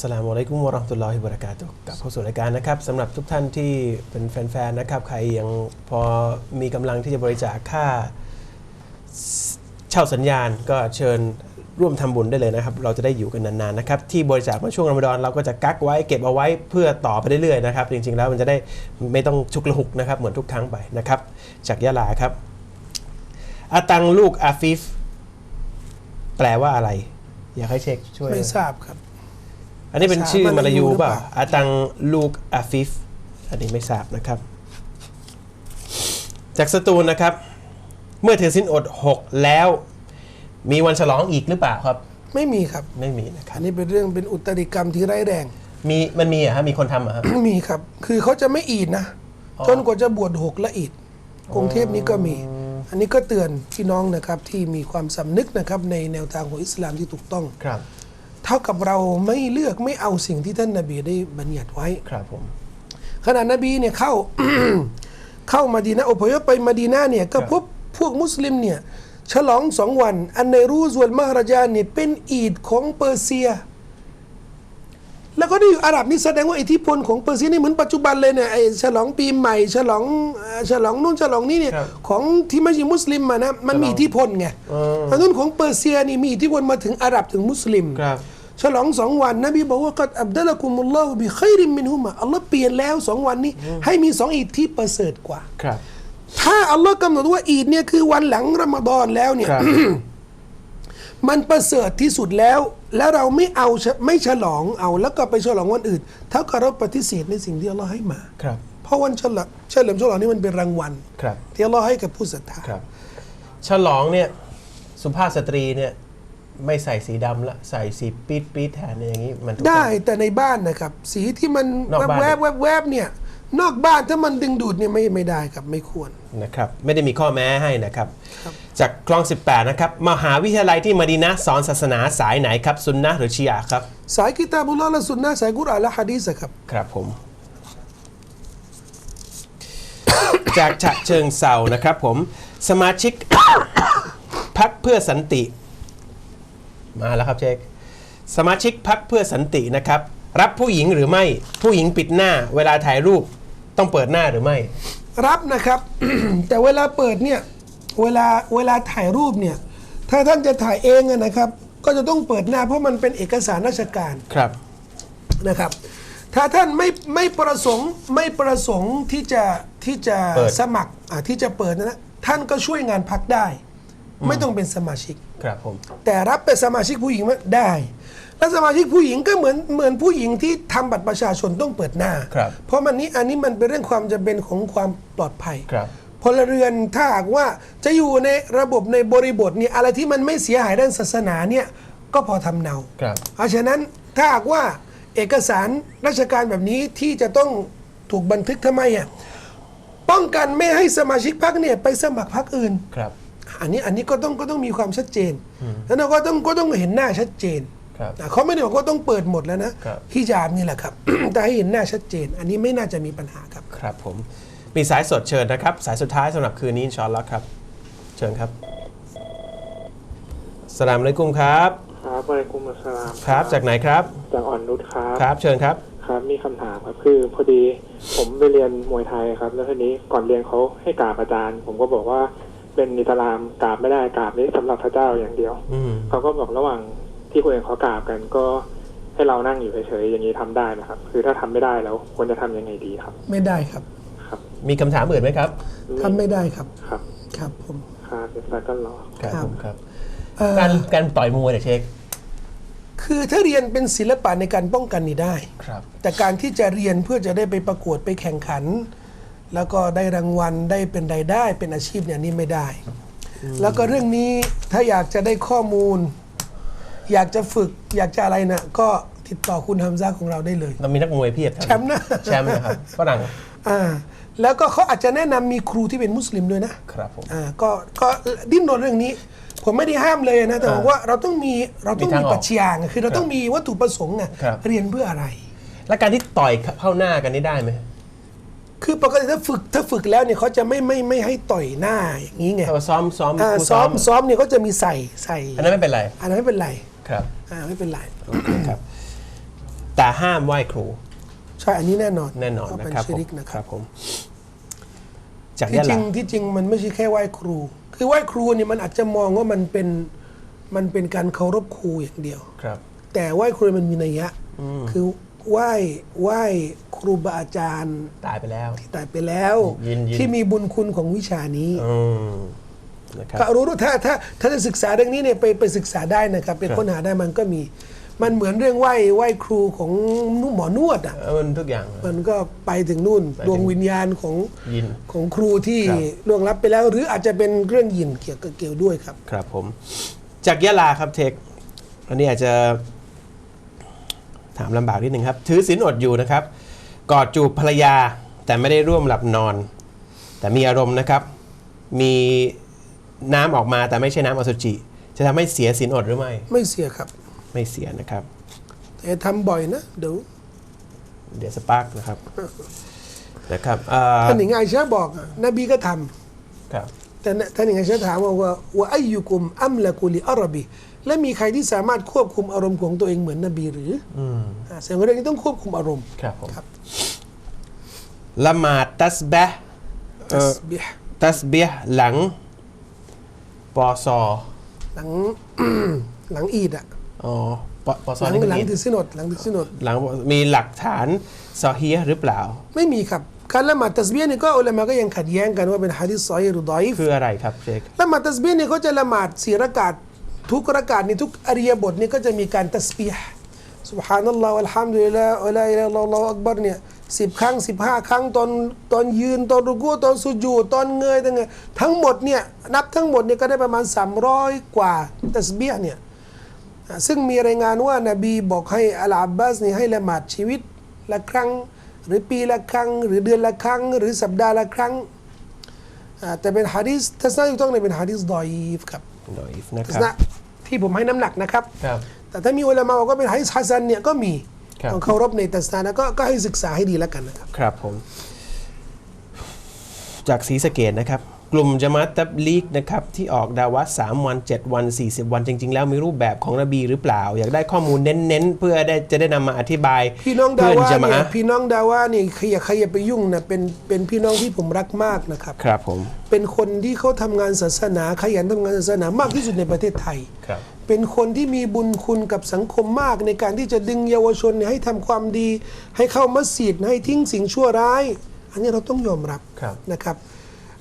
สลามอะลัยกุมวะราะห์ตุลลอฮิบะเราะกาตุฮ์กลับเข้าสู่รายการนะครับสำหรับทุกท่านที่เป็นแฟนๆนะครับ ใครยังพอมีกำลังที่จะบริจาคค่าเช่าสัญญาณก็เชิญร่วมทำบุญได้เลยนะครับ เราจะได้อยู่กันนานๆนะครับ ที่บริจาคมาช่วงรอมฎอนเราก็จะกักไว้เก็บเอาไว้เพื่อต่อไปเรื่อยๆนะครับ จริงๆแล้วมันจะได้ไม่ต้องชุกละหุกนะครับ เหมือนทุกครั้งไปนะครับ จากยะลาครับอาตังลูกอาฟิฟแปลว่าอะไร อยากให้เช็คช่วย ไม่ทราบครับ อันนี้เป็นภาษาชื่อมมาลาลายูยูหรือเปล่าเปล่าอาตังลูกอาฟิฟ อันนี้ไม่ทราบนะครับ จากสตูลนะครับ เมื่อถือสินอด 6 แล้ว มีวันฉลองอีกหรือเปล่าครับ ไม่มีครับ ไม่มีนะครัอับ นนี้เป็นเรื่องเป็นอุตริกรรมที่ร้ายแรง มีมันมีเหรอะฮะมีคนทำเหรอะฮะ มีครับ คือเขาจะไม่อีดนะ อ๋อ จนกว่าจะบวชหกและอีดกรุงเทพนี้ก็มี อันนี้ก็เตือนพี่น้องนะครับที่มีความสำนึกนะครับในแนวทางของอิสลามที่ถูกต้อง ครับ เท่ากับเราไม่เลือกไม่เอาสิ่งที่ท่านนบีได้บัญญัติไว้ครับผมขณะนบีเนี่ยเข้าเข้ามาดีนาอพยพไปมาดีนาเนี่ยก็ครับพบพวกมุสลิมเนี่ยฉลองสองวัน อันในรูซวลมหราจาเนี่ยเป็นอีดของเปอร์เซีย แล้วก็ได้อยู่อาหรับนี่แสดงว่าอิทธิพลของเปอร์เซียนี่เหมือนปัจจุบันเลยเนี่ยไอ้ฉลองปีใหม่ ฉลองเอ่อฉลองนู่นฉลองนี่เนี่ยครับของที่ไม่ใช่มุสลิมมานะมันมีอิทธิพลไงอ๋ออันนั้นของเปอร์เซียนี่มีอิทธิพลมาถึงอาหรับถึงมุสลิมครับ ฉลองสองวันนบีบอกว่ากัดอับดัลกุมุลลอฮฺบิขยริมมินฮุมะอัลลอฮ์เปลี่ยนแล้วสองวันนี้ ให้มีสองอีดที่ประเสริฐกว่าครับ ถ้าอัลลอฮ์กำหนดว่าอีดเนี่ยคือวันหลังรอมฎอนแล้วเนี่ยครับ มันประเสริฐที่สุดแล้ว แล้วเราไม่เอาไม่ฉลองเอาแล้วก็ไปฉลองวันอื่น เท่ากับเราปฏิเสธในสิ่งที่อัลลอฮ์ให้มา ครับ เพราะวันฉลองเฉลิมฉลองนี่มันเป็นรางวัลครับ ที่อัลลอฮ์ให้กับผู้ศรัทธา ครับ ฉลองเนี่ย สุภาพสตรีเนี่ย ไม่ใส่สีดำละใส่สีปี๊ดปี๊ดแทนเนี่ยอย่างนี้มันถูกต้อง ได้แต่ในบ้านนะครับ สีที่มันนอกบ้าน แวบแวบแวบๆเนี่ย นอกบ้านถ้ามันดึงดูดเนี่ยไม่ไม่ได้ครับไม่ควร นะครับไม่ได้มีข้อแม้ให้นะครับครับ จากคลอง 18 นะครับ มหาวิทยาลัยที่มะดีนะห์สอนศาสนาสายไหนครับซุนนะห์หรือชีอะห์ครับ สายกิตาบุลลอฮ์และสุนนะห์สายกุรอานและฮะดีษอะครับ ครับผม จากฉะเชิงเซานะครับผม สมาชิก พักเพื่อสันติ มาแล้วครับเชคสมาชิกพักเพื่อสันตินะครับ รับผู้หญิงหรือไม่ผู้หญิงปิดหน้า เวลาถ่ายรูปต้องเปิดหน้าหรือไม่ รับนะครับ แต่เวลาเปิดเนี่ยเวลาเวลาถ่ายรูปเนี่ยถ้าท่านจะถ่ายเองอะนะครับ ก็จะต้องเปิดหน้าเพราะมันเป็นเอกสารราชการครับนะครับ ถ้าท่านไม่ไม่ประสงค์ไม่ประสงค์ที่จะที่จะเปิดสมัครอะที่จะเปิดนะนะท่านก็ช่วยงานพักได้ ไม่ต้องเป็นสมาชิก ครับผม แต่รับเป็นสมาชิกผู้หญิงไหมได้ และสมาชิกผู้หญิงก็เหมือนเหมือนผู้หญิงที่ทำบัตรประชาชนต้องเปิดหน้า ครับ เพราะมันนี้อันนี้มันเป็นเรื่องความจำเป็นของความปลอดภัย ครับ พลเรือนถ้าหากว่าจะอยู่ในระบบในบริบทเนี่ยอะไรที่มันไม่เสียหายด้านศาสนาเนี่ยก็พอทำเนา ครับ เพราะฉะนั้นถ้าหากว่าเอกสารราชการแบบนี้ที่จะต้องถูกบันทึกทำไมอะป้องกันไม่ให้สมาชิกพรรคเนี่ยไปสมัครพรรคอื่น ครับ อันนี้อันนี้ก็ต้องก็ต้องมีความชัดเจน แล้วเราก็ต้องก็ต้องเห็นหน้าชัดเจนครับอะเขาไม่ได้บอกว่าต้องเปิดหมดแล้วนะครับฮิญาบนี่แหละครับแต่ให้เห็นหน้าชัดเจน อันนี้ไม่น่าจะมีปัญหาครับครับผมมีสายสดเชิญนะครับ สายสุดท้ายสำหรับคืนนี้อินชาอนแล้วครับ เชิญครับสลามอะลัยกุมครับครับวะอะลัยกุมุสสลามครับ จากไหนครับ จากอ่อนนุชครับครับ เชิญครับครับมีคำถามครับคือพอดีผมไปเรียนมวยไทยครับ แล้วทีนี้ก่อนเรียนเขาให้กราบอาจารย์ ผมก็บอกว่า เป็นอิสลามกราบไม่ได้กราบนี้สำหรับพระเจ้าอย่างเดียวอืมเขาก็บอกระหว่างที่คนอื่นเขากราบกันก็ให้เรานั่งอยู่เฉยๆอย่างนี้ทำได้นะครับ คือถ้าทำไม่ได้แล้วควรจะทำยังไงดีครับ ไม่ได้ครับ ครับ มีคำถามอื่นไหมครับทำไม่ได้ครับ ครับ ครับผมครับเดี๋ยวสักก็รอครับครับผมครับเอ่อการการต่อยมวยเนี่ยเช็คคือถ้าเรียนเป็นศิลปะในการป้องกันนี่ได้ครับ แต่การที่จะเรียนเพื่อจะได้ไปประกวดไปแข่งขัน แล้วก็ได้รางวัลได้เป็นรายได้เป็นอาชีพเนี่ยนี่ไม่ได้ แล้วก็เรื่องนี้ถ้าอยากจะได้ข้อมูล อยากจะฝึกอยากจะอะไรนะก็ติดต่อคุณฮัมซาของเราได้เลยเรามีนักมวยเพียบแชมป์นะแชมป์นะครับฝรั่งอ่าแล้วก็เขาอาจจะแนะนำมีครูที่เป็นมุสลิมด้วยนะครับผมอ่าก็ก็ดิ้นรนเรื่องนี้ ผมไม่ได้ห้ามเลยนะแต่บอกว่าเราต้องมีเราต้องมีทางมีออกปรัชญาไงคือเราต้องมีวัตถุประสงค์ไงครับเรียนเพื่ออะไร และการที่ต่อยเข้าหน้ากันนี่ได้ไหม คือปกติถ้าฝึกถ้าฝึกแล้วเนี่ยเขาจะไม่ไม่ไม่ให้ต่อยหน้าอย่างนี้ไงถ้าว่าซ้อมซ้อมอ่าคู่ซ้อมซ้อมเนี่ยเขาจะมีใส่ใส่อันนั้นไม่เป็นไรอันนั้นไม่เป็นไรครับอ่าไม่เป็นไรครับแต่ห้ามไหว้ครู ใช่อันนี้แน่นอนแน่นอนว่านะเป็นครับชิผมริกนะครับผมจากที่ยะจริลางที่จริงมันไม่ใช่แค่ไหว้ครู คือไหว้ครูเนี่ยมันอาจจะมองว่ามันเป็นมันเป็นการเคารพครูอย่างเดียวครับ แต่ไหว้ครูมันมีนัยยะคือ ไหว้ไหว้ครูบาอาจารย์ตายไปแล้วตายไปแล้ว ยินยิน ที่มีบุญคุณของวิชานี้ อืมนะครับ ก็รู้ถ้าถ้าถ้าจะศึกษาเรื่องนี้เนี่ยไปไปศึกษาได้นะครับไปครับค้นหาได้มันก็มี มันเหมือนเรื่องไหว้ไหว้ครูของหมอนวดอะ เออมันทุกอย่าง มันก็ไปถึงนู่นไปถึงดวงวิญญาณของยินของครูที่ครับ ล่วงลับไปแล้ว หรืออาจจะเป็นเรื่องยินเกี่ยวกับเกี่ยวด้วยครับ ครับผม จากยะลาครับเทค อันนี้อาจจะ ถามลำบากนิดหนึ่งครับ ถือศีลอดอยู่นะครับ กอดจูบภรรยาแต่ไม่ได้ร่วมหลับนอน แต่มีอารมณ์นะครับ มีน้ำออกมาแต่ไม่ใช่น้ำอสุจิ จะทำให้เสียศีลอดหรือไม่ ไม่เสียครับ ไม่เสียนะครับ แต่ทำบ่อยนะเดี๋ยวเดี๋ยวสปาร์กนะครับนะครับอ่าท่านหญิงไอชาบอกอะนบีก็ทำครับแต่นะท่านหญิงไอชาถามว่าว่าว่าอายุกุมอัมละกุลิอารบี และมีใครที่สามารถควบคุมอารมณ์ของตัวเองเหมือนนบีหรืออืมอ่าแสดงว่าเรื่องนี้ต้องควบคุมอารมณ์ครับผมครับละหมาดตัสบะห์เอ่ตัอสบิฮ์ตัสเบียห์หลังปอซอหลัง หลังอีดอะอ๋อปอปอซหอลังนี่คือหลังอีดถือสินอดหลังถือสินอด หลังมีหลักฐานซอฮียห์หรือเปล่า ไม่มีครับ การละหมาดตัสบีฮ์นี่ก็อุลามะก็ยังขัดแย้งกันว่าเป็นฮะดิษซอฮีหรือดอยฟคืออะไรครับเชคละหมาดตัสบีฮ์เนี่ยเขาจะละหมาดสี่รักาต ทุกระกาศนี่ทุกอริยบทนี่ก็จะมีการตัสบีฮ์สุบฮานัลลอฮ์อัลฮัมดุลิลลาอัลลอฮ์อัลลอฮ์อักบัรเนี่ยสิบครั้งสิบห้าครั้งตอนตอนยืนตอนรุกู้ตอนสุญูตอนเงยตอนเงยทั้งหมดเนี่ยนับทั้งหมดเนี่ยก็ได้ประมาณ 300 กว่าตัสบีฮ์เนี่ยซึ่งมีรายงานว่านบีบอกให้อัลอาบบัสนี่ให้ละหมาดชีวิตละครั้ง หรือปีละครั้ง หรือเดือนละครั้ง หรือสัปดาห์ละครั้งแต่เป็นฮะดิษทัศนะที่ต้องเนเป็นฮะดิษดอยฟครับ ดอยฟนะทัคศรับนะที่ผมให้น้ำหนักนะครับ ครับ แต่ถ้ามีอุลามะบอกว่าเป็นฮะดีษฮัสซันเนี่ยก็มีครับ ต้องเคารพในทัศนะนะก็ก็ให้ศึกษาให้ดีแล้วกันนะครับ ครับผม จากศรีสะเกดนะครับ กลุ่มจามาตตับลีกนะครับที่ออกดาวะสามวัน 7 วัน 40 วันจริง ๆ แล้วมีรูปแบบของนบีหรือเปล่า อยากได้ข้อมูลเน้นๆ เพื่อได้จะได้นำมาอธิบายพี่น้องดาเพื่อนวาจะมาเนี่ยพี่น้องดาวาเนี่ยใครอย่าใครอย่าไปยุ่งนะเป็นเป็นพี่น้องที่ผมรักมากนะครับ ครับผม เป็นคนที่เขาทำงานศาสนาขยันทำงานศาสนามากที่สุดในประเทศไทย ครับ เป็นคนที่มีบุญคุณกับสังคมมากในการที่จะดึงเยาวชนเนี่ยให้ทำความดี ให้เข้ามัสยิดให้ทิ้งสิ่งชั่วร้าย อันนี้เราต้องยอมรับครับ นะครับ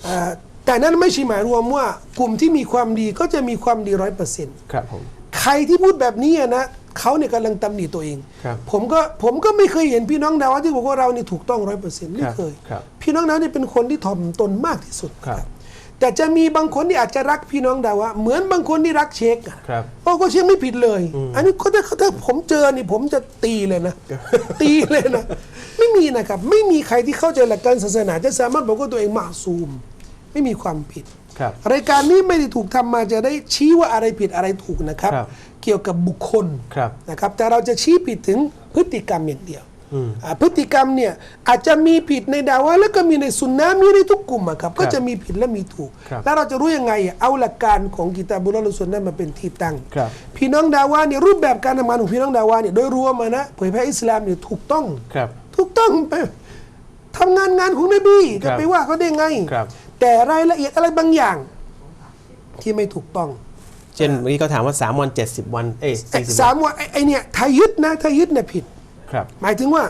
เอ่อ แต่นั้นไม่ใช่หมายรวมว่ากลุ่มที่มีความดีก็จะมีความดีร้อยเปอร์เซ็นต์ครับผมใครที่พูดแบบนี้อะนะเขาเนี่ยกำลังตำหนิตัวเอง ครับผมก็ผมก็ไม่เคยเห็นพี่น้องดาวะที่บอกว่าเรานี่ถูกต้องร้อยเปอร์เซ็นต์ไม่ครับเคย ครับพี่น้องดาวนี่เป็นคนที่ถ่อมตนมากที่สุดครับ แต่จะมีบางคนที่อาจจะรักพี่น้องดาวะเหมือนบางคนที่รักเชคอะครับ โอ้ก็เชคไม่ผิดเลย อันนี้เขาถ้าถ้าผมเจอนี่ผมจะตีเลยนะ ตีเลยนะ ไม่มีนะครับ ไม่มีใครที่เข้าใจหลักการศาสนาจะสามารถบอกว่าตัวเองมาซูม ไม่มีความผิดครับ รายการนี้ไม่ได้ถูกทำมาจะได้ชี้ว่าอะไรผิดอะไรถูกนะครับ ครับเกี่ยวกับบุคคลครับนะครับ แต่เราจะชี้ผิดถึงพฤติกรรมอย่างเดียวอ่าพฤติกรรมเนี่ยอาจจะมีผิดในดาวะแล้วก็มีในสุนนะมีในทุกกลุ่มอะครับ ก็จะมีผิดและมีถูก ครับแล้วเราจะรู้ยังไงอะเอาหลักการของกิตาบุลลอฮ์และสุนนะมาเป็นที่ตั้ง ครับ พี่น้องดาวะเนี่ยรูปแบบการทำงานของพี่น้องดาวะเนี่ยโดยรวมมานะเผยแพร่อิสลามเนี่ยถูกต้อง ครับ ถูกต้องไปทำงานงานของนบีครัจะบไปว่าเขาได้ไง ครับ แต่รายละเอียดอะไรบางอย่าง ที่ไม่ถูกต้อง เช่นเมื่อกี้เขาถามว่า 3 วัน 70 วัน เอ้ยไอ้40สาวันมวันไอ้ไอ้เนี่ยถ้ายึดนะถ้ายึดเนี่ยผิด ครับ หมายถึงว่า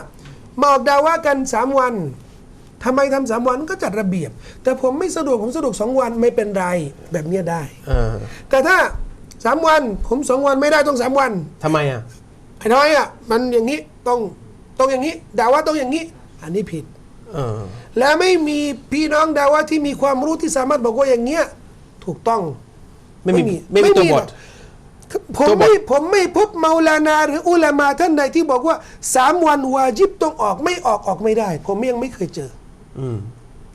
มาออกดาว่ากันสามวันทำไมทำสามวันก็จัดระเบียบ แต่ผมไม่สะดวกผมสะดวกสองวันไม่เป็นไรแบบเนี้ยได้ เออแต่ถ้าสามวันผมสองวันไม่ได้ต้องสามวันทำไมอะ ไอ้น้อยอะมันอย่างนี้ต้องต้องอย่างนี้ดาว่าต้องอย่างนี้ อันนี้ผิด เออ และไม่มีพี่น้องดาว่าที่มีความรู้ที่สามารถบอกว่าอย่างเงี้ยถูกต้องไม่มีไม่มีตัวบทหรอกผมตัวบทไม่ผมไม่พบเมาลานาหรืออุลามาท่านใดที่บอกว่าสามวันวาจิบต้องออกไม่ออกออกไม่ได้ ผมยังไม่เคยเจอ อืม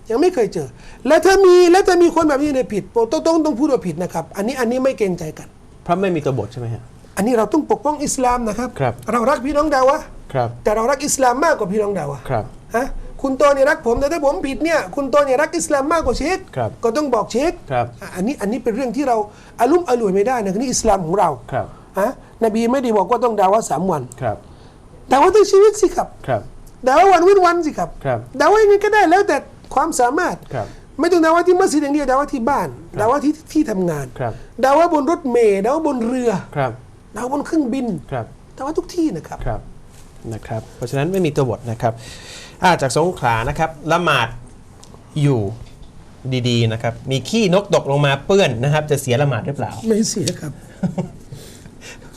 ยังไม่เคยเจอ และถ้ามีและถ้ามีคนแบบนี้เนี่ยผิดต้องต้องต้องพูดว่าผิดนะครับ อันนี้อันนี้ไม่เกรงใจกัน เพราะไม่มีตัวบทใช่ไหมฮะอันนี้เราต้องปกป้องอิสลามนะครับครับเรารักพี่น้องดาวะครับแต่เรารักอิสลามมากกว่าพี่น้องดาวะครับฮะ คุณโตเนี่ยรักผมแต่ถ้าผมผิดเนี่ยคุณโตเนี่ยรักอิสลามมากกว่าเชคครับก็ต้องบอกเชคครับอะอันนี้อันนี้เป็นเรื่องที่เราอารุ่มอร่วยไม่ได้นะนี่อิสลามของเราครับฮะนบีไม่ได้บอกว่าต้องดาวะสามวันครับด่าว่าทั้งชีวิตสิครับครับด่าว่าวันเว้นวันสิครับครับด่าว่ายังไงก็ได้แล้วแต่ความสามารถครับไม่ต้องด่าว่าที่มัสยิดอย่างเดียวด่าว่าที่บ้านด่าว่าที่ที่ทำงานครับด่าว่าบนรถเมล์ด่าว่าบนเรือครับด่าว่าบนเครื่องบินครับด่าว่าทุกที่นะครับครับนะครับ เพราะฉะนั้นไม่มีตัวบทนะครับ อ่าจากสงขลานะครับละหมาดอยู่ดีๆนะครับ มีขี้นกตกลงมาเปื้อนนะครับ จะเสียละหมาดหรือเปล่า ไม่เสียครับ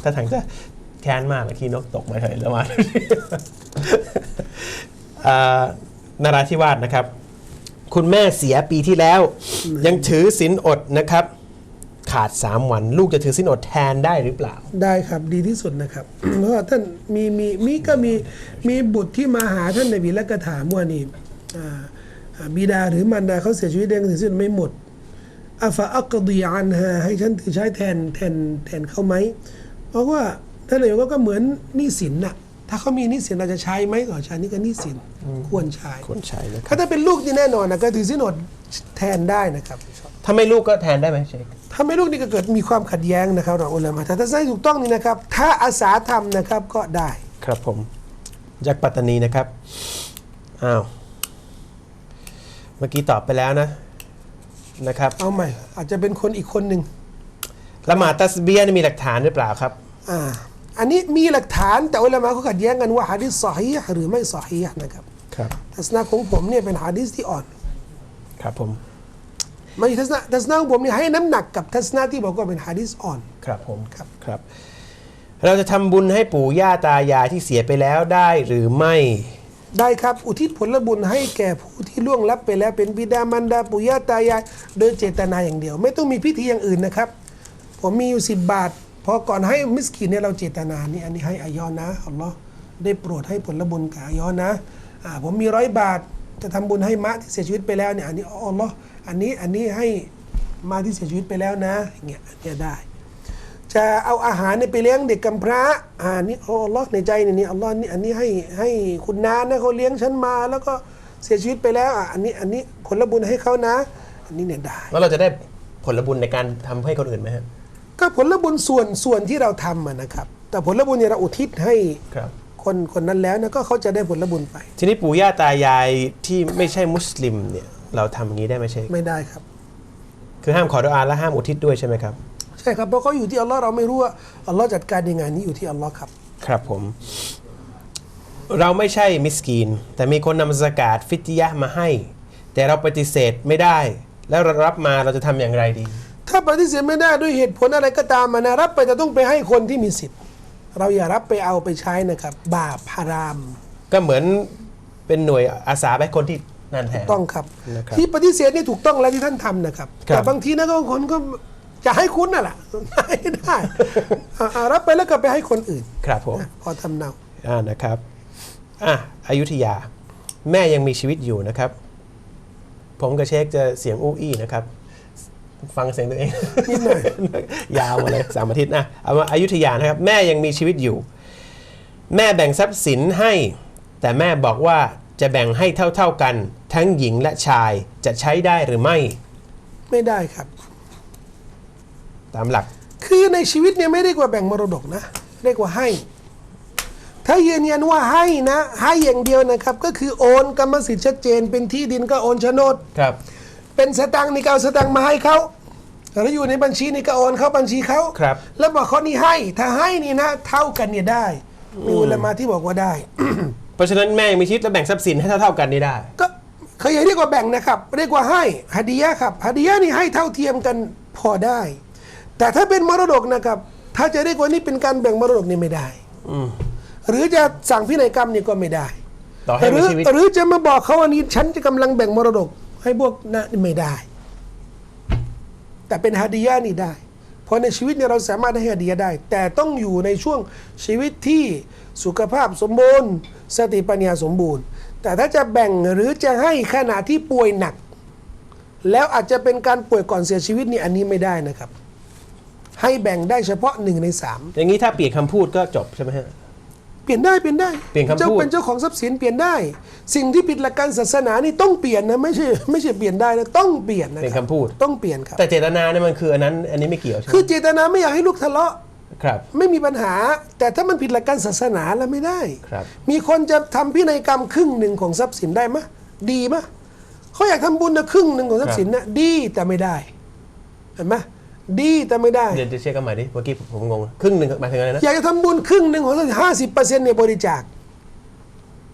ถ้าทางจะแค้นมากเลยขี้นกตกมาเลยละหมาดอ่านราธิวาสนะครับ คุณแม่เสียปีที่แล้ว ยังถือศีลอดนะครับ ขาด 3 วัน ลูกจะถือศีลอดแทนได้หรือเปล่า ได้ครับดีที่สุดนะครับ เพราะว่าท่านมีมีมีก็มีมีบุตรที่มาหาท่านนบีแล้วก็ถามว่านี่อ่าอ่าบิดาหรือมารดาเขาเสียชีวิตเองถือสิ้นไม่หมดอาฟะอักดีอันฮะให้ฉันถือใช้แทนแทนแทนเขาไหมเพราะว่าท่านนายกก็เหมือนหนี้สินน่ะถ้าเขามีหนี้สินเราจะใช้ไหมก่อนใช้นี่ก็หนี้สินควรใช้ควรใช้นะครับ ถ้าถ้าเป็นลูกนี่แน่นอนนะก็ถือสิ้นอดแทนได้นะครับ ถ้าไม่ลูกก็แทนได้ไหมเชค ถ้าไม่ลูกนี่ก็เกิดมีความขัดแย้งนะครับเราอุลามะแต่ถ้าใช้ถูกต้องนี่นะครับ ถ้าอาสาทำนะครับก็ได้ครับผมจากปัตตานีนะครับ อ้าว เมื่อกี้ตอบไปแล้วนะ นะครับ เอาใหม่ อาจจะเป็นคนอีกคนหนึ่งละหมาดตัสเบียนี่มีหลักฐานหรือเปล่าครับ อ่า อันนี้มีหลักฐานแต่อุลามะเขาขัดแย้งกันว่าฮะดิษซอฮีหรือไม่ซอฮีนะครับ ครับ ทัศนะของผมเนี่ยเป็นฮะดิษที่อ่อน ครับผม ไม่ใช่ทัศนะทัศนะของผมเนี่ยให้น้ำหนักกับทัศนะที่บอกว่าเป็นฮะดิษอ่อน ครับผมครับครับ เราจะทำบุญให้ปู่ย่าตายายที่เสียไปแล้วได้หรือไม่ ได้ครับอุทิศผลบุญให้แก่ผู้ที่ล่วงลับไปแล้วเป็นบิดามารดาปู่ย่าตายายโดยเจตนาอย่างเดียว ไม่ต้องมีพิธีอย่างอื่นนะครับ ผมมีอยู่สิบบาทพอก่อนให้มิสกินเนี่ยเราเจตนานี่อันนี้ให้อายอนะอัลลอฮ์ได้โปรดให้ผลบุญกับอายอนะอ่าผมมีร้อยบาทจะทำบุญให้มะที่เสียชีวิตไปแล้วเนี่ยอันนี้อัลลอฮ์ อันนี้อันนี้ให้มาที่เสียชีวิตไปแล้วนะอย่างเงี้ยอันเนี้ยได้ จะเอาอาหารเนี่ยไปเลี้ยงเด็กกำพร้าอ่านี่อ๋ออัลลอฮ์ในใจเนี่ยนี่อัลลอฮ์นี่อันนี้ให้ให้คุณน้านะเขาเลี้ยงฉันมา แล้วก็เสียชีวิตไปแล้วอะอันนี้อันนี้ผลบุญให้เขานะ อันนี้เนี่ยได้แล้วเราจะได้ผลบุญในการทำให้คนอื่นไหมฮะก็ผลบุญส่วนส่วนที่เราทำอะนะครับ แต่ผลบุญเนี่ยเราอุทิศให้ครับคนคนนั้นแล้วนะก็เขาจะได้ผลบุญไป ทีนี้ปู่ย่าตายายที่ไม่ใช่มุสลิมเนี่ย เราทำอย่างนี้ได้ไหมเชคไม่ได้ครับ คือห้ามขอดุอาและห้ามอุทิศด้วยใช่ไหมครับ ใช่ครับเพราะเขาอยู่ที่อัลลอฮ์เราไม่รู้ว่าอัลลอฮ์จัดการยังไงนี้อยู่ที่อัลลอฮ์ครับ ครับผม เราไม่ใช่มิสกีน แต่มีคนนำสกาดฟิตยะห์มาให้ แต่เราปฏิเสธไม่ได้ แล้วเรารับมาเราจะทำอย่างไรดี ถ้าปฏิเสธไม่ได้ด้วยเหตุผลอะไรก็ตามมานะรับไปแต่ต้องไปให้คนที่มีสิทธิ์ เราอย่ารับไปเอาไปใช้นะครับ บาปฮาราม ก็เหมือนเป็นหน่วยอาสาไปคนที่ นั่นแทนต้องครับ นะครับที่ปฏิเสธนี่ถูกต้องแล้วที่ท่านทำนะครับ ครับ แต่บางทีนะก็บางคนก็จะให้คุณน่ะแหละไม่ได้อ่าอ่ารับไปแล้วก็ไปให้คนอื่นครับผมพอทำเนาอ่านะครับอะอยุธยา แม่ยังมีชีวิตอยู่นะครับ ผมกับเชคจะเสียงอู้อี้นะครับ ฟังเสียงตัวเองนิดหน่อย ยาวมาเลยสามอาทิตย์นะเอามาอายุทยานะครับ แม่ยังมีชีวิตอยู่ แม่แบ่งทรัพย์สินให้ แต่แม่บอกว่า จะแบ่งให้เท่าๆกัน ทั้งหญิงและชายจะใช้ได้หรือไม่ ไม่ได้ครับ ตามหลัก คือในชีวิตเนี่ยไม่เรียกว่าแบ่งมรดกนะเรียกว่าให้ ถ้ายืนยันว่าให้นะ ให้อย่างเดียวนะครับ ก็คือโอนกรรมสิทธิ์ชัดเจน เป็นที่ดินก็โอนโฉนดครับ เป็นสตังค์นี่ก็เอาสตังค์มาให้เขาแล้วอยู่ในบัญชีนี่ก็โอนเข้าบัญชีเขาครับ แล้วบอกเขานี่ให้ ถ้าให้นี่นะ เท่ากันเนี่ยได้มีอุลามาที่บอกว่าได้ เพราะฉะนั้นแม่ยังมีชีวิตและแบ่งทรัพย์สินให้เท่าๆกันนี่ได้ ก็เขาอย่าเรียกว่าแบ่งนะครับ เรียกว่าให้ฮัดียะห์ครับฮัดียะห์นี่ให้เท่าเทียมกันพอได้ แต่ถ้าเป็นมรดกนะครับ ถ้าจะเรียกว่านี่เป็นการแบ่งมรดกนี่ไม่ได้อืมหรือจะสั่งพินัยกรรมนี่ก็ไม่ได้ต่อให้หมีรือชีวิตหรือจะมาบอกเขาว่านี่ฉันจะกำลังแบ่งมรดก ให้พวกนะนี่ไม่ได้ แต่เป็นฮัดียะห์นี่ได้ เพราะในชีวิตเนี่ยเราสามารถให้ฮัดียะห์ได้ แต่ต้องอยู่ในช่วงชีวิตที่สุขภาพสมบูรณ์ สติปัญญาสมบูรณ์ แต่ถ้าจะแบ่งหรือจะให้ขณะที่ป่วยหนัก แล้วอาจจะเป็นการป่วยก่อนเสียชีวิตนี่อันนี้ไม่ได้นะครับ ให้แบ่งได้เฉพาะหนึ่งในสามอย่างนี้ถ้าเปลี่ยนคำพูดก็จบใช่ไหมฮะ เปลี่ยนได้เปลี่ยนได้เปลี่ยนคำพูดเจ้าเป็นเจ้าของทรัพย์สินเปลี่ยนได้ สิ่งที่ผิดหลักการศาสนานี่ต้องเปลี่ยนนะไม่ใช่ไม่ใช่เปลี่ยนได้นะต้องเปลี่ยนนะเป็นรับคำพูด ต้องเปลี่ยนครับ แต่เจตนาเนี่ยมันคืออันนั้น อันนี้ไม่เกี่ยวใช่ไหม คือเจตนาไม่อยากให้ลูกทะเลาะ ครับ ไม่มีปัญหา แต่ถ้ามันผิดหลักการศาสนาแล้วไม่ได้ครับ มีคนจะทำพินัยกรรมครึ่งหนึ่งของทรัพย์สินได้ไหมดีไหมเขาอยากทำบุญนะครึ่งหนึ่งของทรัพย์สินนะดีแต่ไม่ได้เห็นไหมดีแต่ไม่ได้เดี๋ยวจะเช็คกันใหม่ดิเมื่อกี้ผมงงครึ่งหนึ่งหมายถึงอะไรนะอยากจะทำบุญครึ่งหนึ่งของทรัพย์สินห้าสิบเปอร์เซ็นต์เนี่ยบริจาค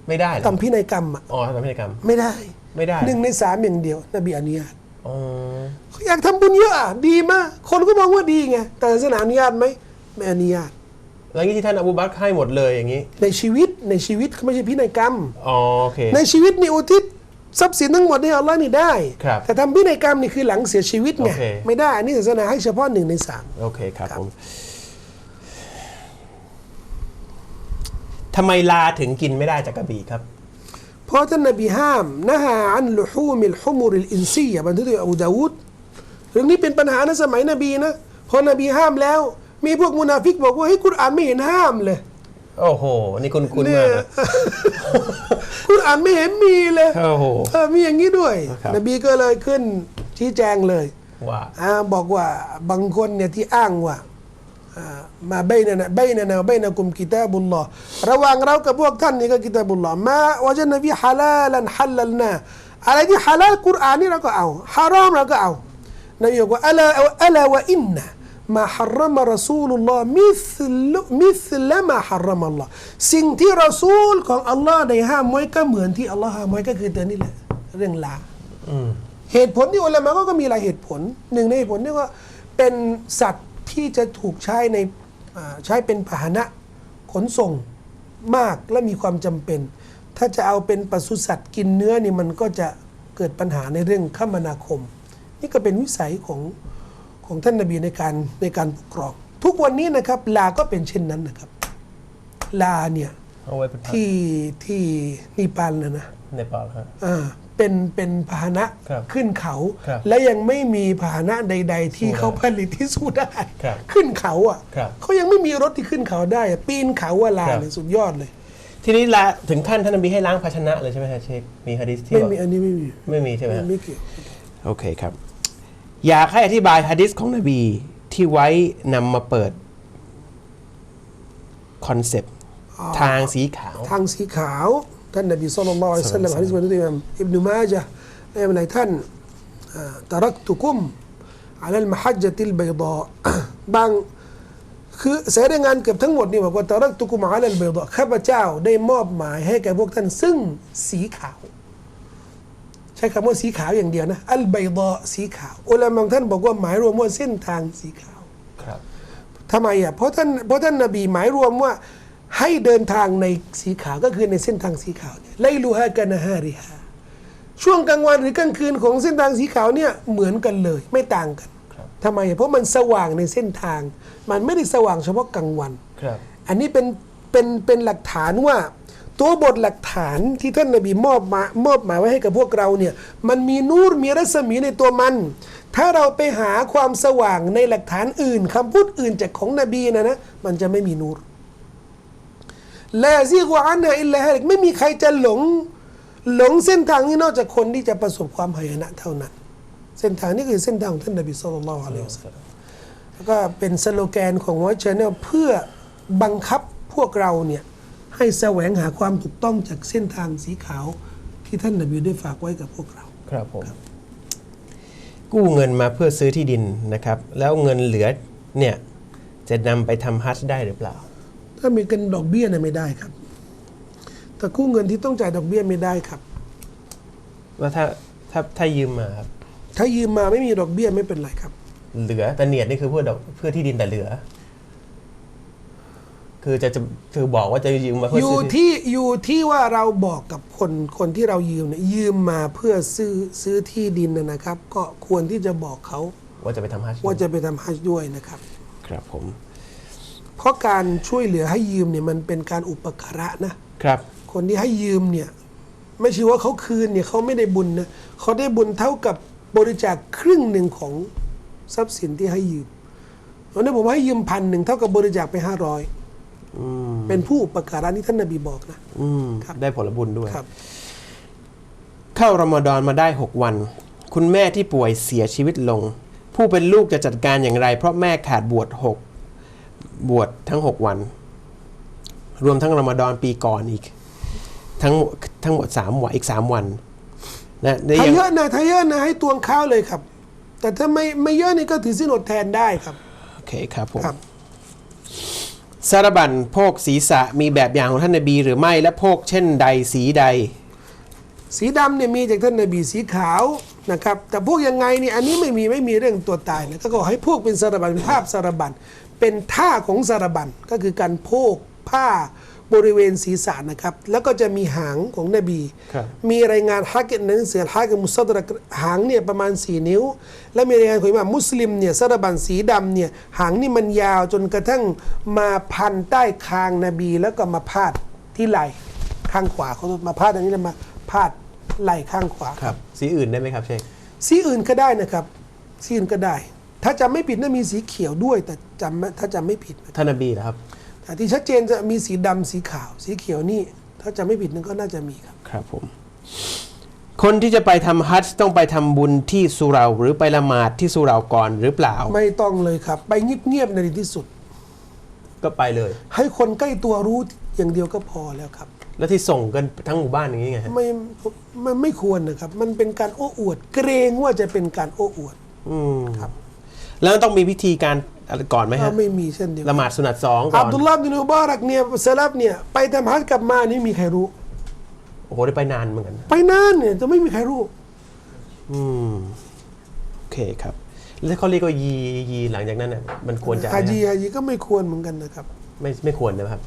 ไม่ได้เหรอทำพินัยกรรมอะอ๋อทำพิธีกรรมไม่ได้ไม่ได้หนึ่งในสามอย่างเดียวนบีอนุญาตอ๋อเขาอยากทำบุญเยอะอะดีมาก คนก็มองว่าดีไง แต่ศาสนาอนุญาตไหม ไม่อนุญาตแล้วงี้ที่ท่านอบูบักรให้หมดเลยอย่างนี้ ในชีวิตในชีวิตเขาไม่ใช่พินัยกรรม อ๋อโอเค ในชีวิตนี่อุทิศทรัพย์สินทั้งหมดให้อัลลอฮ์นี่ได้ ครับแต่ทำพินัยกรรมนี่คือหลังเสียชีวิตไงโอเค ไม่ได้ อันนี้ศาสนาให้เฉพาะหนึ่งในสาม โอเคครับครับ ผมทำไมลาถึงกินไม่ได้จากกระบี่ครับ เพราะท่านนบีห้ามนะฮาอันลุฮูมิลฮุมุริลอินซียบันทึกโดยอบูดาวุดเรื่องนี้เป็นปัญหาในสมัยนบีนะพอนบีห้ามแล้ว มีพวกมุนาฟิกบอกว่าเฮ้ยกุรอานไม่เห็นห้ามเลยโอ้โห นี่คุณคุณเนี่มายกนะ กุรอานไม่เห็นมีเลยโอ้โหเออมีอย่างนี้ด้วย ครับ นบีก็เลยขึ้นชี้แจงเลย ว่า อ่าบอกว่าบางคนเนี่ยที่อ้างว่าอ่ามาเบยนะนะเบยนะนะเบยนะกุมกิตาบุลลอฮ์ระหว่างเรากับพวกท่านนี่ก็กิตาบุลลอฮ์มาวะจันนบีฮาลาลันฮัลลัลนาอะไรที่ฮาลาลกุรอานนี่เราก็เอาฮารอมเราก็เอานบีบอกว่าอัลาอัลาวะอินนะ มาฮารมรสูลุลลอฮ์มิสลมิสลมาฮารมอัลลอฮ์สิ่งที่รอซูลของอัลลอฮ์ได้ห้ามไว้ก็เหมือนที่อัลลอฮ์ห้ามไว้ก็คือตัวนี้แหละเรื่องลาอืมเหตุผลที่อุลามะก็ก็มีหลายเหตุผลหนึ่งในเหตุผลนี่ก็เป็นสัตว์ที่จะถูกใช้ในอ่าใช้เป็นพาหนะขนส่งมากและมีความจำเป็น ถ้าจะเอาเป็นปศุสัตว์กินเนื้อนี่มันก็จะเกิดปัญหาในเรื่องคมนาคม นี่ก็เป็นวิสัยของ ของท่านนบีในการในการปกครอง ทุกวันนี้นะครับ ลาก็เป็นเช่นนั้นนะครับ ลาเนี่ยเอาไว้เป็นพักที่ที่นิปาลนะนะในปากครับอ่าเป็นเป็นพาหนะครับขึ้นเขา ครับและยังไม่มีพาหนะใด ๆ ที่สู้ได้เขาผลิตที่สู้ได้ครับขึ้นเขาอะครับเขายังไม่มีรถที่ขึ้นเขาได้อะปีนเขาว่าลาครับ เนี่ยสุดยอดเลย ทีนี้ลาถึงขั้นท่านนบีให้ล้างภาชนะเลยใช่ไหมฮะเชคมีฮะดิษที่ไม่บอกมีอันนี้ไม่มีไม่มีใช่ไหมฮะ ไม่เกี่ยว โอเคครับ อยากให้อธิบายฮะดิษของนบีที่ไว้นำมาเปิดคอนเซปต์ทางสีขาว ทางสีขาว ท่านนบีสุลต่านละอัลลอฮุอะลัยฮิวะสัลลัมฮะดิษบันทึกโดยอิหม่ามอิบนุมาจะห์ในหลายท่านอ่าตรักตุกุมอัลลมฮัจญะติลบัยดาบางคือสายรายงานเกือบทั้งหมดนี่บอกว่าตารักตุกุมอาลัลเบยดะข้าพเจ้าได้มอบหมายให้แก่พวกท่านซึ่งสีขาวใช้คำว่าสีขาวอย่างเดียวนะ อัลเบยดะสีขาวอุลามะบางท่านบอกว่าหมายรวมว่าเส้นทางสีขาวครับทำไมอะเพราะท่านเพราะท่านนบีหมายรวมว่าให้เดินทางในสีขาวก็คือในเส้นทางสีขาวเนี่ยไลลูฮากานะฮาริฮาช่วงกลางวันหรือกลางคืนของเส้นทางสีขาวเนี่ยเหมือนกันเลย ไม่ต่างกันครับทำไมอะเพราะมันสว่างในเส้นทาง มันไม่ได้สว่างเฉพาะกลางวันครับอันนี้เป็นเป็นเป็นหลักฐานว่า ตัวบทหลักฐานที่ท่านนบีมอบมามอบหมายไว้ให้กับพวกเราเนี่ยมันมีนูรมีรัศมีในตัวมัน ถ้าเราไปหาความสว่างในหลักฐานอื่นคำพูดอื่นจากของนบีนะนะมันจะไม่มีนูรลาซิกวอันนะอิลลาฮะลิกไม่มีใครจะหลงหลงเส้นทางนี้นอกจากคนที่จะประสบความหายนะเท่านั้น เส้นทางนี้คือเส้นทางของท่านนบีสุลต่านละอัลลอฮุอะลัยฮิวะซัลแล้วก็เป็นสโลแกนของวอชชแนลเพื่อบังคับพวกเราเนี่ย ให้แสวงหาความถูกต้องจากเส้นทางสีขาวที่ท่านนบีได้ฝากไว้กับพวกเรา ครับผมกู้เงินมาเพื่อซื้อที่ดินนะครับ แล้วเงินเหลือเนี่ยจะนำไปทำฮัจญ์ได้หรือเปล่า ถ้ามีกันดอกเบี้ยเนี่ยไม่ได้ครับ แต่กู้เงินที่ต้องจ่ายดอกเบี้ยไม่ได้ครับ ว่าถ้าถ้าถ้ายืมมาครับถ้ายืมมาไม่มีดอกเบี้ยไม่เป็นไรครับ เหลือแต่เนียดนี่คือเพื่อดอกเพื่อที่ดินแต่เหลือ คือจะจะคือบอกว่าจะยืมมาเพื่ออยู่ซื้อที่ที่อยู่ที่ว่าเราบอกกับคนคนที่เรายืมเนี่ยยืมมาเพื่อซื้อซื้อที่ดินนะนะครับ ก็ควรที่จะบอกเขาว่าจะไปทำฮัจญ์ว่าจะไปทำฮัจญ์ด้วยนะครับ ครับผม เพราะการช่วยเหลือให้ยืมเนี่ยมันเป็นการอุปการะนะ ครับ คนที่ให้ยืมเนี่ย ไม่ใช่ว่าเขาคืนเนี่ยเขาไม่ได้บุญนะเขาได้บุญเท่ากับบริจาคครึ่งหนึ่งของทรัพย์สินที่ให้ยืมวันนี้ผมให้ยืมพันหนึ่งเท่ากับบริจาคไปห้าร้อยอืม เป็นผู้อุปการะนี่ท่านนบีบอกนะอืมครับได้ผลบุญด้วยครับเข้ารอมฎอนมาได้ 6 วัน คุณแม่ที่ป่วยเสียชีวิตลง ผู้เป็นลูกจะจัดการอย่างไร เพราะแม่ขาดบวชหกบวชทั้ง 6 วัน รวมทั้งรอมฎอนปีก่อนอีก ทั้งทั้งหมด3วันอีก 3 วันนะได้ถ้ายังเยอะนะถ้าเยอะนะให้ตวงข้าวเลยครับ แต่ถ้าไม่ไม่เยอะนี่ก็ถือสินอดแทนได้ครับ โอเคครับผม ครับสารบันโพกศีรษะมีแบบอย่างของท่านนบีหรือไม่และโพกเช่นใดสีใด สีดำเนี่ยมีจากท่านนบีสีขาวนะครับ แต่พวกยังไงเนี่ยอันนี้ไม่มีไม่มีเรื่องตัวตายนะก็ขอให้พวกเป็นสารบัญเป็นภาพสารบันเป็นท่าของสารบันก็คือการโพกผ้า บริเวณศีรษะนะครับ แล้วก็จะมีหางของนบีครับมีรายงานฮักเกตในหนังสือฮักเกตมุสตรักหางเนี่ยประมาณ 4 นิ้ว และมีรายงานของอิหม่ามมุสลิมเนี่ยสารบัญสีดำเนี่ยหางนี่มันยาวจนกระทั่งมาพันใต้คางนบี แล้วก็มาพาดที่ไหล่ข้างขวาเขามาพาดอันนี้แล้วมาพาดไหล่ข้างขวาครับ สีอื่นได้ไหมครับเชคสีอื่นก็ได้นะครับ สีอื่นก็ได้ ถ้าจำไม่ผิดน่ามีสีเขียวด้วยแต่จำไม่ถ้าจำไม่ผิดนะท่านนบีเหรอครับ แต่ที่ชัดเจนจะมีสีดำสีขาว สีเขียวนี่ ถ้าจำไม่ผิดนั่นก็น่าจะมีครับ ครับผม คนที่จะไปทำฮัจญ์ต้องไปทำบุญที่สุเหราหรือไปละหมาดที่สุเหราก่อนหรือเปล่า ไม่ต้องเลยครับ ไปเงียบๆในดีที่สุด ก็ไปเลย ให้คนใกล้ตัวรู้อย่างเดียวก็พอแล้วครับ แล้วที่ส่งกันทั้งหมู่บ้านอย่างนี้ไงฮะไม่มันไม่ควรนะครับ มันเป็นการโอ้อวด เกรงว่าจะเป็นการโอ้อวด อืม ครับ แล้วต้องมีพิธีการอะไรก่อนไหมฮะถ้าไม่มีเช่นเดียวกัละนหมาดสุนัตสองก่อัอบนดุลลาห์บินอุบารักเนี่ยสลับเนี่ยไปทำฮัจญ์กลับมานี่มีใครรู้ โอ้โหได้ไปนานเหมือนกันนะไปนานเนี่ยจะไม่มีใครรู้ อืมโอเคครับ แล้วเขาเรียกว่ายียีหลังจากนั้นน่ะมันควรจะไหมฮาฮะจีฮาจีก็ไม่ควรเหมือนกันนะครับ ไม่ไม่ควรนะครับ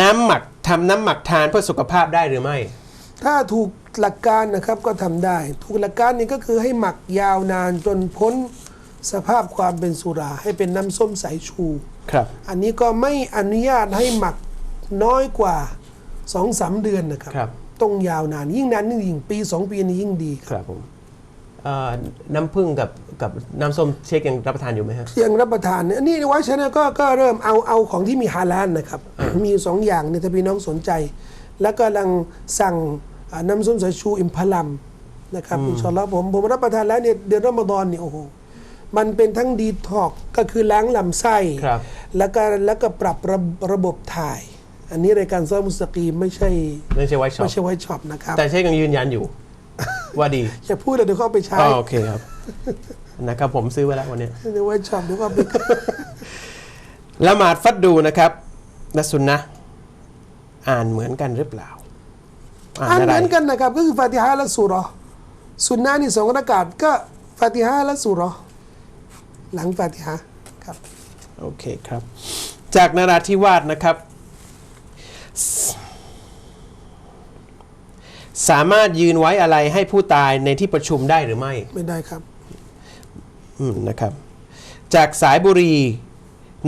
น้ำหมักทำน้ำหมักทานเพื่อสุขภาพได้หรือไม่ ถ้าถูก หลักการนะครับก็ทำได้ ถูกหลักการนี่ก็คือให้หมักยาวนานจนพ้นสภาพความเป็นสุรา ให้เป็นน้ำส้มสายชูครับ อันนี้ก็ไม่อนุญาตให้หมักน้อยกว่าสองสามเดือนนะครับครับต้องยาวนานยิ่งนานยิ่งปีสองปีนี่ยิ่งดีครับครับผมเอ่อน้ำผึ้งกับกับน้ำส้มเชคยังรับประทานอยู่ไหมฮะยังรับประทานเนี่ยอันนี่ไว้ชนะก็ก็เริ่มเอาเอาของที่มีฮาลาลนะครับ มีอยู่สองอย่างเนี่ยถ้าพี่น้องสนใจ แล้วก็กำลังสั่งอ่า น้ำส้มสายชูอิมพลัมนะครับอินชาอัลลอฮ์ผมผมรับประทานแล้วเนี่ยเดือนรอมฎอนเนี่ยโอ้โหมันเป็นทั้งดีท็อกก็คือล้างลำไส้ครับแล้วก็แล้วก็ปรับระระบบถ่าย อันนี้รายการซอมุสกีมไม่ใช่ไม่ใช่ไวท์ช็อปไม่ใช่ไวท์ช็อปนะครับ แต่เชคยังยืนยันอยู่ ว่าดี อย่าพูดเลยเดี๋ยวเขาเอาไปใช้อ๋อโอเคครับนะครับผมซื้อไว้แล้ววันเนี้ยในไวท์ช็อปเดี๋ยวเขาเอาไปละหมาดฟัดดูนะครับและสุนนะห์อ่านเหมือนกันหรือเปล่า อ่านอะเหไรมือนกันนะครับ ก็คือฟาติฮะและสุเราะห์สุนนะห์นี่สองรากาศก็ฟาติฮะและสุเราะห์หลังฟาติฮะครับ โอเคครับ จากนราธิวาสนะครับสสามารถยืนไว้อะไรให้ผู้ตายในที่ประชุมได้หรือไม่ ไม่ได้ครับ อืมนะครับ จากสายบุรี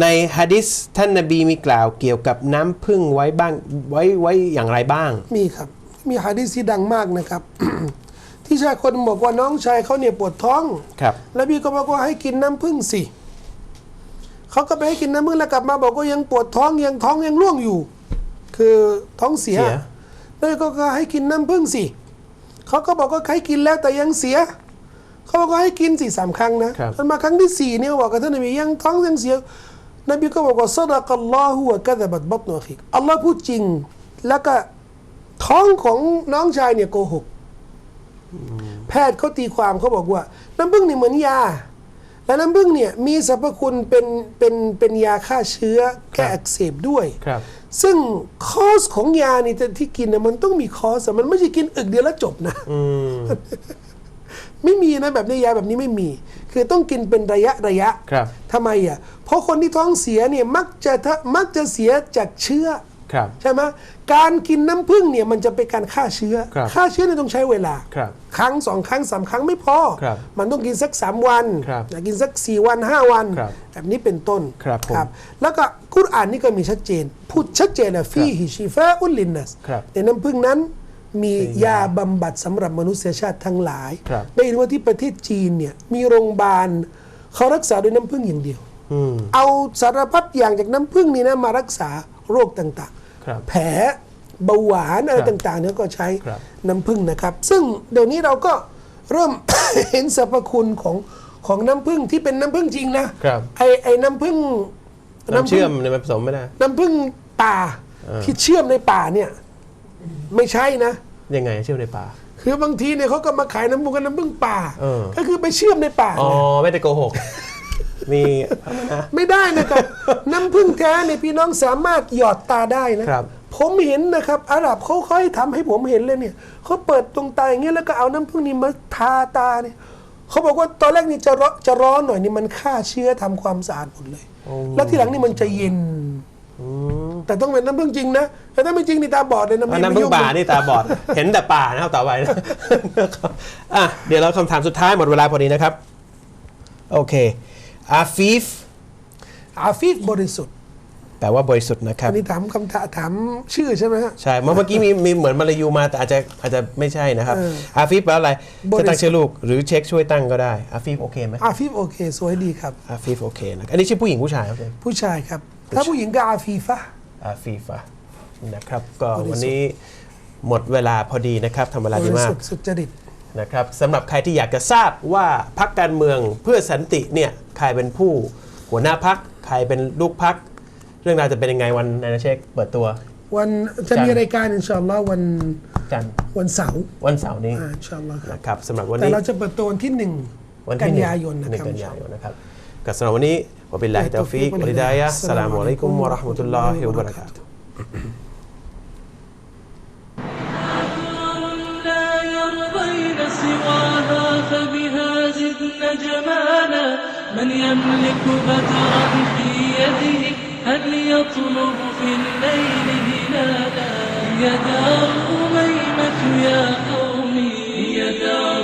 ในฮะดิษท่านนบีมีกล่าวเกี่ยวกับน้ำพึ่งไว้บ้างไว้ไว้อย่างไรบ้าง มีครับ มีฮะดีษที่ดังมากนะครับ ที่ชายคนบอกว่าน้องชายเขาเนี่ยปวดท้อง ครับ แล้วพี่ก็บอกว่าให้กินน้ำผึ้งสิเขาก็ไปให้กินน้ำผึ้งแล้วกลับมาบอกว่ายังปวดท้องยังท้องยังร่วงอยู่ คือท้องเสียเสีย แล้วก็ก็ให้กินน้ำผึ้งสิเขาก็บอกว่าให้กินแล้วแต่ยังเสียเขาบอกว่าให้กินสิสามครั้งนะครับจนมาครั้งที่สี่เนี่ยบอกกับท่านนบียังท้องยังเสีย นบีก็บอกว่าซาดะกัลลอฮุวะกะดะบัตบัตนุอะคิกอัลลอฮ์พูดจริง แล้วก็ ท้องของน้องชายเนี่ยโกหก แพทย์เขาตีความเขาบอกว่า น้ำผึ้งนี่เหมือนยา และน้ำผึ้งเนี่ยมีสรรพคุณเป็นเป็นเป็นยาฆ่าเชื้อแก้อักเสบด้วย ครับ ซึ่งคอสของยานี่ที่กินเนี่ยมันต้องมีคอสอะมันไม่ใช่กินอึกเดียวแล้วจบนะ อืม ไม่มีนะแบบนี้ยาแบบนี้ไม่มี คือต้องกินเป็นระยะระยะครับ ทำไมอะ เพราะคนที่ท้องเสียเนี่ยมักจะทะมักจะเสียจากเชื้อ ครับ ใช่ไหม การกินน้ำผึ้งเนี่ยมันจะเป็นการฆ่าเชื้อ ครับฆ่าเชื้อเนี่ยต้องใช้เวลา ครับครั้งสองครั้งสามครั้งไม่พอ ครับมันต้องกินสักสามวันครับอยากกินสักสี่วันห้าวัน ครับแบบนี้เป็นต้นครับผมแล้วก็กุรอานนี่ก็มีชัดเจน พูดชัดเจนเลยฟีฮิชิฟาอุลลินนัสครับในน้ำผึ้งนั้นมีเป็นยายาบำบัดสำหรับมนุษยชาติทั้งหลาย ครับ ได้ยินว่าที่ประเทศจีนเนี่ยมีโรงพยาบาลเขารักษาด้วยน้ำผึ้งอย่างเดียว อืม เอาสารพัดอย่างจากน้ำผึ้งนี่นะมารักษาโรคต่างครับๆ แผลเบาหวานอะไรครับต่างๆเนี่ยก็ใช้ครับน้ำผึ้งนะครับ ซึ่งเดี๋ยวนี้เราก็เริ่มเห็นสรรพคุณของของน้ำผึ้งที่เป็นน้ำผึ้งจริงนะครับไอไอน้ำผึ้งน้ำเชื่อมเนี่ยมันผสมไม่ได้ น้ำผึ้งป่าเออที่เชื่อมในป่าเนี่ยไม่ใช่นะยังไงเชื่อมในป่า คือบางทีเนี่ยเขาก็มาขายน้ำผึ้งกับน้ำผึ้งป่าเออก็คือไปเชื่อมในป่าอ๋อไม่ได้โกหก มีนะไม่ได้นะครับ น้ำผึ้งแท้เนี่ยพี่น้องสามารถหยอดตาได้นะครับ ผมเห็นนะครับอาหรับเขาค่อยทำให้ผมเห็นเลยเนี่ยเขาเปิดตรงตาอย่างเงี้ยแล้วก็เอาน้ำผึ้งนี่มาทาตาเนี่ยเขาบอกว่าตอนแรกนี่จะร้อนจะร้อนหน่อยนี่มันฆ่าเชื้อทำความสะอาดหมดเลย แล้วทีหลังนี่มันจะเย็นแต่ต้องเป็นน้ำผึ้งจริงนะแต่ถ้าไม่จริงนี่ตาบอดเลยนะอันน้ำพึ่งป่านี่ตาบอด เห็นแต่ป่านะครับต่อไปนะอะเดี๋ยวเราคำถามสุดท้ายหมดเวลาพอดีนะครับ โอเค อาฟีฟอาฟีฟบริสุทธิ์แปลว่าบริสุทธิ์นะครับอันนี้ถามคำถามถามชื่อใช่ไหมฮะ ใช่เมื่อกี้มีมีเหมือนมาลายูมาแต่อาจจะอาจจะไม่ใช่นะครับ เอออาฟีฟแปลว่าอะไรบริสุทธิ์ จะตั้งชื่อลูกหรือเช็คช่วยตั้งก็ได้อาฟีฟโอเคไหมอาฟีฟโอเค สวยดีครับ อาฟีฟโอเคนะอันนี้ชื่อผู้หญิงผู้ชายครับ ผู้ชายครับ ถ้าผู้หญิงก็อาฟีฟะ อาฟีฟะนะครับ ก็บริสุทธิ์วันนี้หมดเวลาพอดีนะครับทำเวลาบดีริมาสุก ทธิ์สุจริต นะครับสำหรับใครที่อยากจะทราบว่าพักการเมืองเพื่อสันติเนี่ยใครเป็นผู้หัวหน้าพักใครเป็นลูกพัก เรื่องราวจะเป็นยังไงวันนายนาเชคเปิดตัว วันจะมีรายการอินชาอัลลอฮ์วันจันทร์วันเสาร์วันเสาร์นี้อ่าอินชาอัลลอฮ์ครับนะครับสำหรับวันแต่นี้เราจะเปิดตัววันที่หนึ่งวันกันที่หงยายนนะหนึ่คงรับ กันยายนนะครับกับสำหรับวันนี้วะบิลลาฮิตาฟิกวะลิดายะสลามุอะลัยกุมวะเราะห์มะตุลลอฮิวะบะเราะกาตุฮ์ سواها فبها زدن جمالا من يملك بدرا في يده هل يطلب في الليل هلالا؟ هي دار أميمة يا قومي دار يا قومي